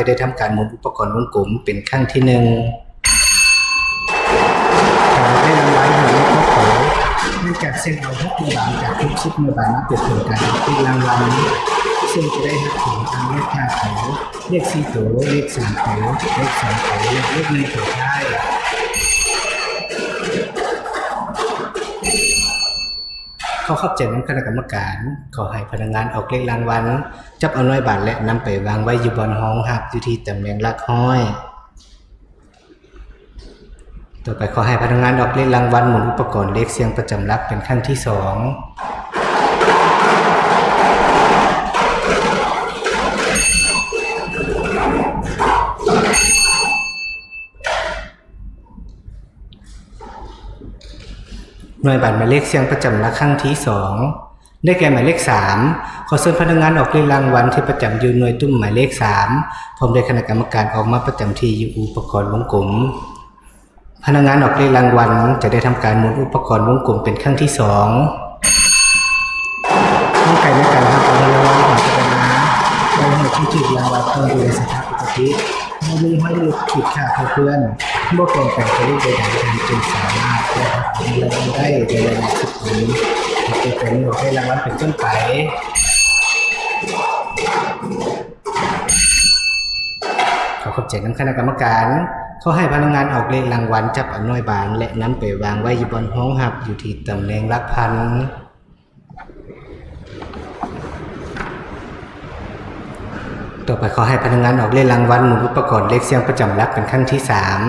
จะได้ทำการหมุนอุปกรณ์วงกลมเป็นขั้งที่หนึ่งการได้นำไวัลหรือก็ขาเนื่องจากเส้นเอาทุกเมื่อบางจากทุกชิปเมื่อบางมาเปรียบเทียบกันที่รางวัลซึ่งจะได้รับถึงทางเลขห้าเขาเลขสี่ตัวเลขสามแถวเลขสองถวเลขเลขหนึ่งแถว ได้ขอขอบใจน้นคณะกรรมการขอให้พนักงานออกเลขรางวัลจับเอาน้อยบาทและนำไปวางไว้อยู่บนห้องหับอยู่ที่ตำแหน่งลักห้อย ต่อไปขอให้พนักงานออกเลขรางวัลหมุนอุปกรณ์เลขเสียงประจำลักเป็นขั้นที่สอง หน่วยบัตรหมายเลขเสียงประจำลักครั้งที่สองได้แก่หมายเลขสามขอเชิญพนักงานออกเลขรางวัลที่ประจำอยู่หน่วยตุ้มหมายเลขสามพร้อมด้วยคณะกรรมการออกมาประจำที่อยู่อุปกรณ์วงกลมพนักงานออกเลขรางวัลจะได้ทำการหมุนอุปกรณ์วงกลมเป็นครั้งที่สองต้องไก่ในการทำการรางวัลของจะเป็นนะโดยให้ที่จุดรางวัลต้องดูในสถาปนิ ไม่มีให้ลูกผิดค่าเพื่อนเมื่อเปลี่ยนแปลงตัวเลขใดๆทางจึงสามารถได้รับรางวัลได้ในระดับสุดนี้จะเป็นหน่วยให้รางวัลเป็นต้นไปขอขอบใจน้ำคณะกรรมการเขาให้พนักงานออกเลขรางวัลจับอน่วยบานและนำไปวางไว้บนห้องหับอยู่ที่ตำแหน่งหลักพัน ต่อไปขอให้พนักงานออกเลขรางวัลหมุนอุปกรณ์เลขเสียงประจำหลักเป็นขั้นที่สาม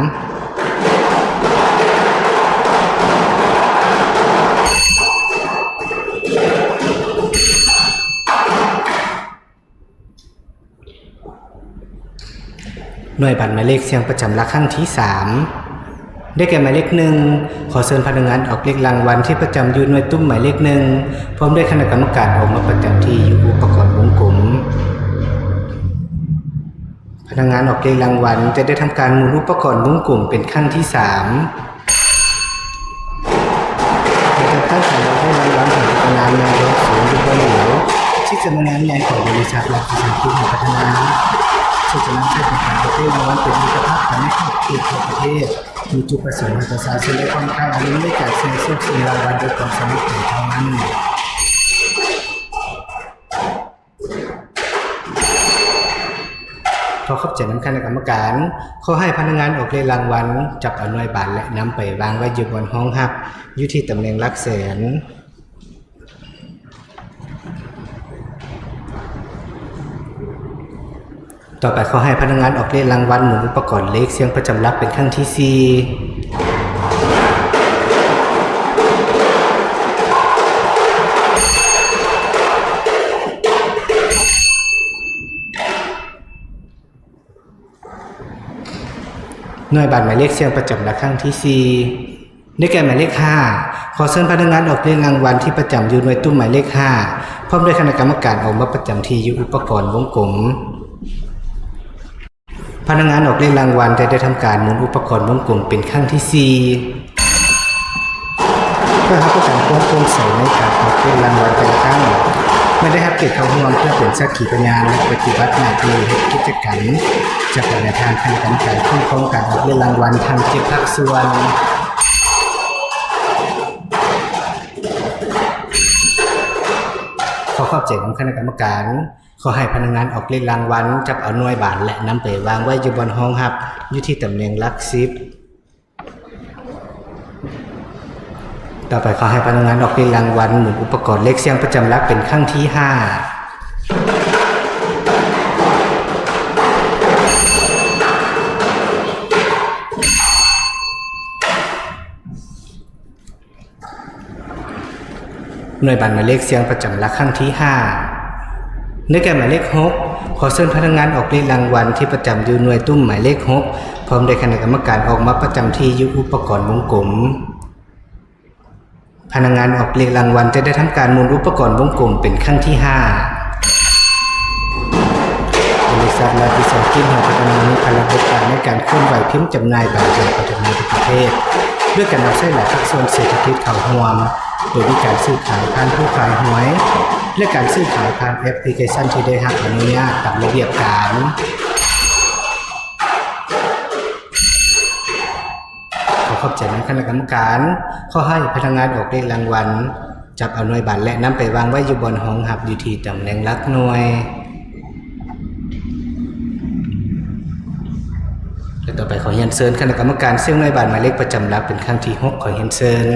หน่วยบัตรหมายเลขเสียงประจำหลักขั้นที่สามได้แก่หมายเลขหนึ่งขอเชิญพนักงานออกเลขรางวัลที่ประจำอยู่หน่วยตุ้มหมายเลขหนึ่งพร้อมด้วยคณะกรรมการออกมาประจำที่อยู่อุปกรณ์วงกลม พนักงานออกเลขรางวัลจะได้ทำการหมุนอุปกรณ์วงกลมเป็นขั้นที่สามการตั้งขายให้รางวัลของพนักงานในรถสูงหรือบเหลวที่สำนักงานใหญ่ของบริษัทและประชาชนของพัฒนาที่งจะนำเส้นทางประเทศรางวัลเป็นมิตรภาพกันให้กับเขตทั่วประเทศมีจุดประสงค์ให้ประชาชนได้ความค่าอันนี้ไม่จากเสียสุขสิ่งรางวัลโดยความสมัครใจเท่านั้น ขอขอบใจน้ำคณะกรรมการขาให้พนักงานออกเลขรางวัลจับเอาหน่วยบาทและนำไปวางไว้อยู่บนห้องหับอยู่ที่ตำแหน่งลักแสนต่อไปเขาให้พนักงานออกเลขรางวัลหมุนอุปกรณ์เลขเสียงประจำลักเป็นครั้งที่สี่ หน่วยบัตรหมายเลขเสียงประจำหลักครั้งที่สี่ได้แก่หมายเลขห้าขอเชิญพนักงานออกเลขรางวัลที่ประจำอยู่หน่วยตุ้หมายเลขห้าพร้อมด้วยคณะกรรมการออกมาประจำที่อยู่อุปกรณ์วงกลม พนักงานออกเลขรางวัลจะได้ทำการหมุนอุปกรณ์วงกลมเป็นครั้งที่ 4 เพื่อรับประกันความโปร่งใสในการออกเลขรางวัลแต่ละครั้ง ไม่ได้รับเกียรติเข้าร่วมเพื่อเป็นสักขีพยานและปฏิบัติหน้าที่กิจการจากแนวทางคณะกรรมการคุ้มครองการออกเลขรางวัลทางเจ็ดภาคส่วนขอขอบใจของคณะกรรมการขอให้พนักงานออกเลขรางวัลจับเอาหน่วยบาทและนำไปวางไว้อยู่บนห้องหับอยู่ที่ตำแหน่งลักสิบ ต่อไปขอให้พนักงานออกเลขรางวัลหมุนอุปกรณ์เลขเสียงประจำลักเป็นครั้งที่ห้าหน่วยบัตรหมายเลขเสียงประจำหลักครั้งที่ห้าในแก่หมายเลขหกขอเชิญพนักงานออกเลขรางวัลที่ประจำอยู่หน่วยตุ้มหมายเลขหกพร้อมด้วยคณะกรรมการออกมาประจำที่อยุอุปกรณ์วงกลม พนักงานออกเลขรางวัลจะได้ทำการหมุนอุปกรณ์วงกลมเป็นครั้งที่ห้าบริษัทลาติสกินของพัฒนามีการบริการในการเคลื่อนไหวพิมพ์จำหน่ายบัตรจากพัฒนาทุกประเทศ ด้วยการนำใช้หลายภาคส่วนเศรษฐกิจเขาร่วมโดยมีการซื้อขายผ่านผู้ขายหวย และการซื้อขายผ่านแอปพลิเคชันที่ได้รับอนุญาตตามระเบียบการ ขอบใจนั้นคณะกรรมการข้อให้พนักงานออกเลขรางวัล จับเอาหน่วยบัตรและน้ำไปวางไว้อยู่บนห้องหับอยู่ที่ตำแหน่งหลักหน่วยและต่อไปขอเรียนเชิญคณะกรรมการเสี่ยงหน่วยบัตรหมายเลขประจำหลักเป็นครั้งที่หกขอเรียนเชิญ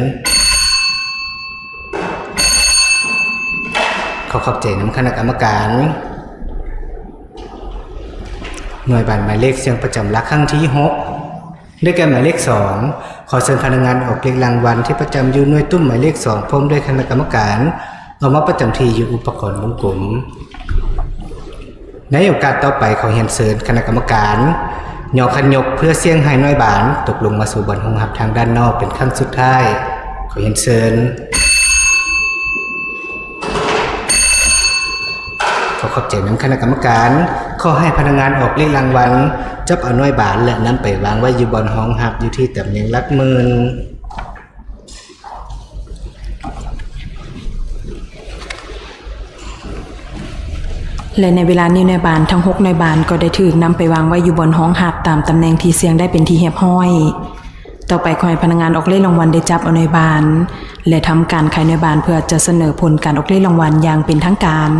ขอขอบใจน้ำคณะกรรมการหน่วยบัตรหมายเลขเสียงประจำลักครั้งที่หก ด้แก่หมายเลขสองขอเชิญพนักงานออกเลขรางวัลที่ประจำอยู่หน่วยตุ้มหมายเลขสองพร้อมด้วยคณะกรรมการเอามาประจำที่อยู่อุปกรณ์วงกลมในโอกาสต่อไปขอเรียนเชิญคณะกรรมการยอคันยกเพื่อเสี่ยงให้น้อยบาน ตกลงมาสู่บนหงหับทางด้านนอกเป็นขั้นสุดท้าย ขอเรียนเชิญขอขอบใจน้ำคณะกรรมการ ขอให้พนักงานออกเลขรางวัล จับเอาน้อยบาทและนำไปวางไว้อยู่บนห้องหับอยู่ที่ตำแหน่งลักหมื่นและในเวลานี้ในบานทั้งหกในบานก็ได้ถูกนำไปวางไว้อยู่บนห้องหับตามตำแหน่งที่เสียงได้เป็นที่เรียบห้อย ต่อไปขอให้พนักงานออกเลขรางวัลได้จับเอาในบาน และทำการขายในบานเพื่อจะเสนอผลการออกเลขรางวัลอย่างเป็นทางการ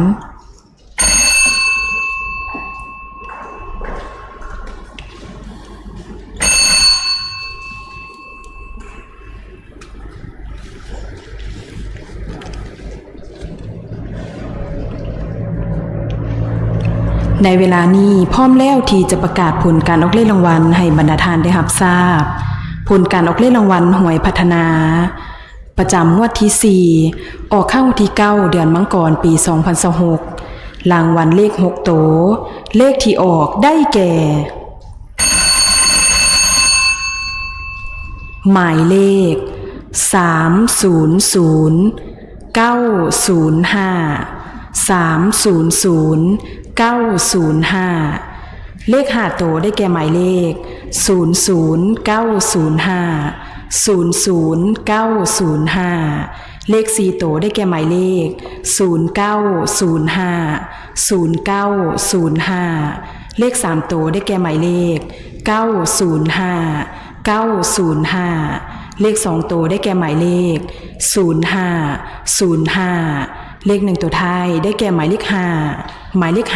ในเวลานี้พร้อมแล้วที่จะประกาศผลการออกเลขรางวัลให้บรรดาทานได้รับทราบ ผลการออกเลขรางวัลหวยพัฒนา ประจำงวดที่ 4 ออกข้าวันที่ 9 เดือนมังกรปี 2026รางวัลเลข 6 โตวเลขที่ออกได้แก่ หมายเลข 300 905 300 905 เลขหาโตได้แก่หมายเลข 00905 00905 เลขสี่โตได้แก่หมายเลข 0905 0905 เลขสามโตได้แก่หมายเลข 905 905 เลขสองโตได้แก่หมายเลข 05 05 เลขหนึ่งตัวท้ายได้แก่หมายเลข5หมายเลข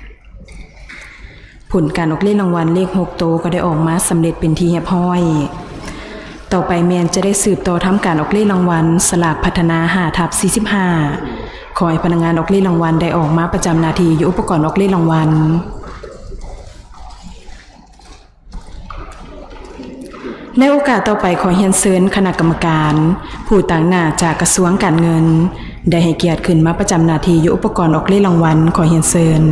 5ผลการออกเล่นรางวัลเลข6โตวก็ได้ออกมาสำเร็จเป็นที่เรียบร้อย ต่อไปแมนจะได้สืบต่อทำการออกเล่นรางวัลสลากพัฒนา5ทับ45ขอให้พนักงานออกเล่นรางวัลได้ออกมาประจำนาทีอยู่อุปกรณ์ออกเล่นรางวัลในโอกาสต่อไปขอเฮียนเซินคณะกรรมการ ผู้ต่างหน้าจากกระทรวงการเงิน ได้ให้เกียรติขึ้นมาประจำนาทีอยู่อุปกรณ์ออกเล่รางวัลขอเฮียนเซิน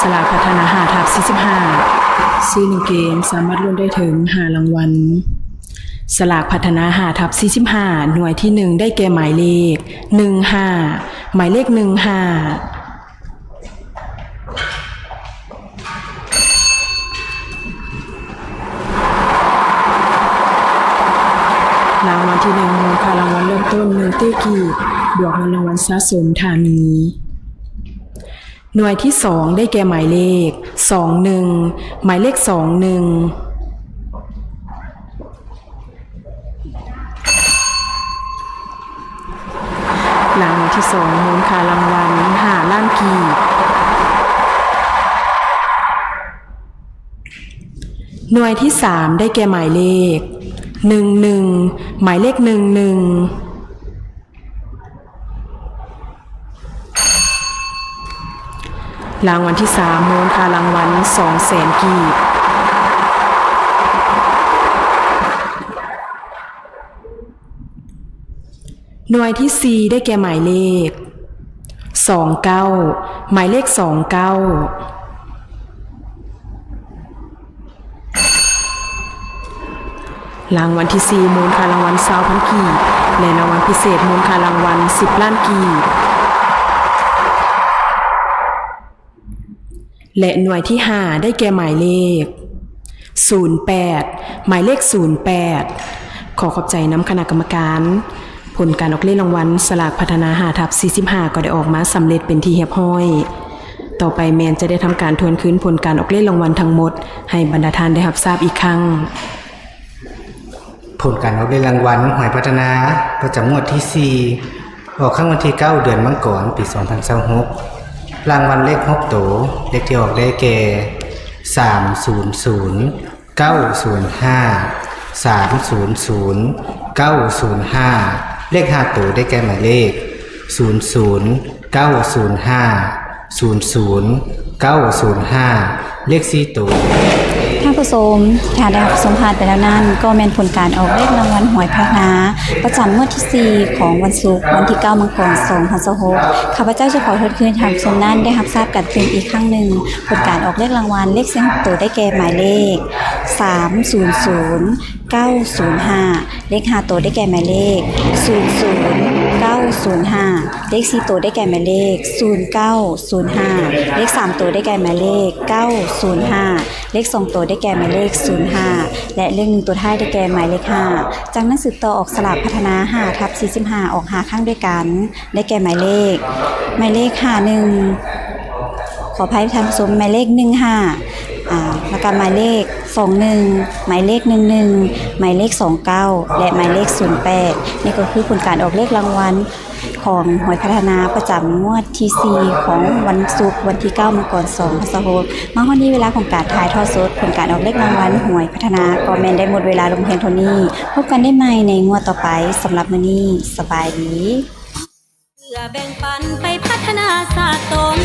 สลากพัฒนาหาทับ45 ซื้อหนึ่งเกมสามารถลุ้นได้ถึงหารางวัลสลากพัฒนาหาทับ45 หน่วยที่ 1 ได้แก่หมายเลข 15 หมายเลข 15 รางวัลที่หนึ่งมูลค่ ต้นหนึ่งเต้กีบบวกเงินรางวัลสะสมฐานีหน่วยที่สองได้แก่หมายเลขสองหนึ่งหมายเลขสองหนึ่งรางวัลที่สองมูลค่ารางวัลหาล้านกีหน่วยที่สามได้แก่หมายเลขหนึ่งหนึ่งหมายเลขหนึ่งหนึ่ง รางวัลที่สามมูลค่ารางวัลสองแสนกีบหน่วยที่สี่ได้แก่หมายเลขสองเก้าหมายเลขสองเก้ารางวัลที่สี่มูลค่ารางวัลสาวพันกีและรางวัลพิเศษมูลค่ารางวัลสิบล้านกีบ และหน่วยที่ 5 ได้แก่หมายเลข 08 หมายเลข 08 ขอขอบใจน้ำคณะกรรมการ ผลการออกเลขรางวัลสลากพัฒนาหาทับ 45 ก็ได้ออกมาสำเร็จเป็นที่เรียบร้อย ต่อไปแมนจะได้ทำการทวนคืนผลการออกเลขรางวัลทั้งหมด ให้บรรดาทานได้รับทราบอีกครั้ง ผลการออกได้รางวัลหวยพัฒนาประจำงวดที่ 4 ออกข้างวันที่ 9 เดือนมังกรปี 2026 รางวัลเลขหกตัวเลขที่ออกได้แก่300 905 300 905เลข5โตวได้แก่หมายเลข00 905 00 905เลข4โตวท่าน ผู้ชมค่ะได้รับชมผ่านไปแล้วนั่นก็แมนผลการออกเลขรางวัลหวยพัฒนาประจำงวดที่ 4 ของวันศุกร์วันที่ 9 มังกร2026ข้าพเจ้าจะขอทดคืนทางชมนั่นได้รับทราบกันเป็นอีกครั้งหนึ่งผลการออกเลขรางวัลเลขเสียงตัวได้แก่หมายเลข 300 905 เลข5ตัวได้แก่หมายเลข 00 905 เลข 4 ตัวได้แก่หมายเลข 0905 เลข 3 ตัวได้แก่หมายเลข 905 เลข 2 ตัวได้แก่หมายเลข 05 และเลข 1 ตัวท้ายได้แก่หมายเลข 5 จากนั้นสืบต่อออกสลับพัฒนา5ทับ45 ออกหาข้างด้วยกัน ได้แก่หมายเลข หมายเลข 51 ขออภัยท่านผู้ชมหมายเลข 15 แล้วก็หมายเลข 21 หมายเลข 11 หมายเลข 29 และหมายเลข 08 นี่ก็คือผลการออกเลขรางวัลของหวยพัฒนาประจำงวดที่ 4 ของวันศุกร์วันที่ 9มังกร2พศ6มาวันนี้เวลาของการถ่ายทอดสดผลการออกเลขรางวัลหวยพัฒนาก็แมนได้หมดเวลาลงเพียงเท่านี้ พบกันได้ใหม่ในงวดต่อไปสำหรับมื้อนี้สบายดีเพื่อแบ่งปันไปพัฒนาศาตรตน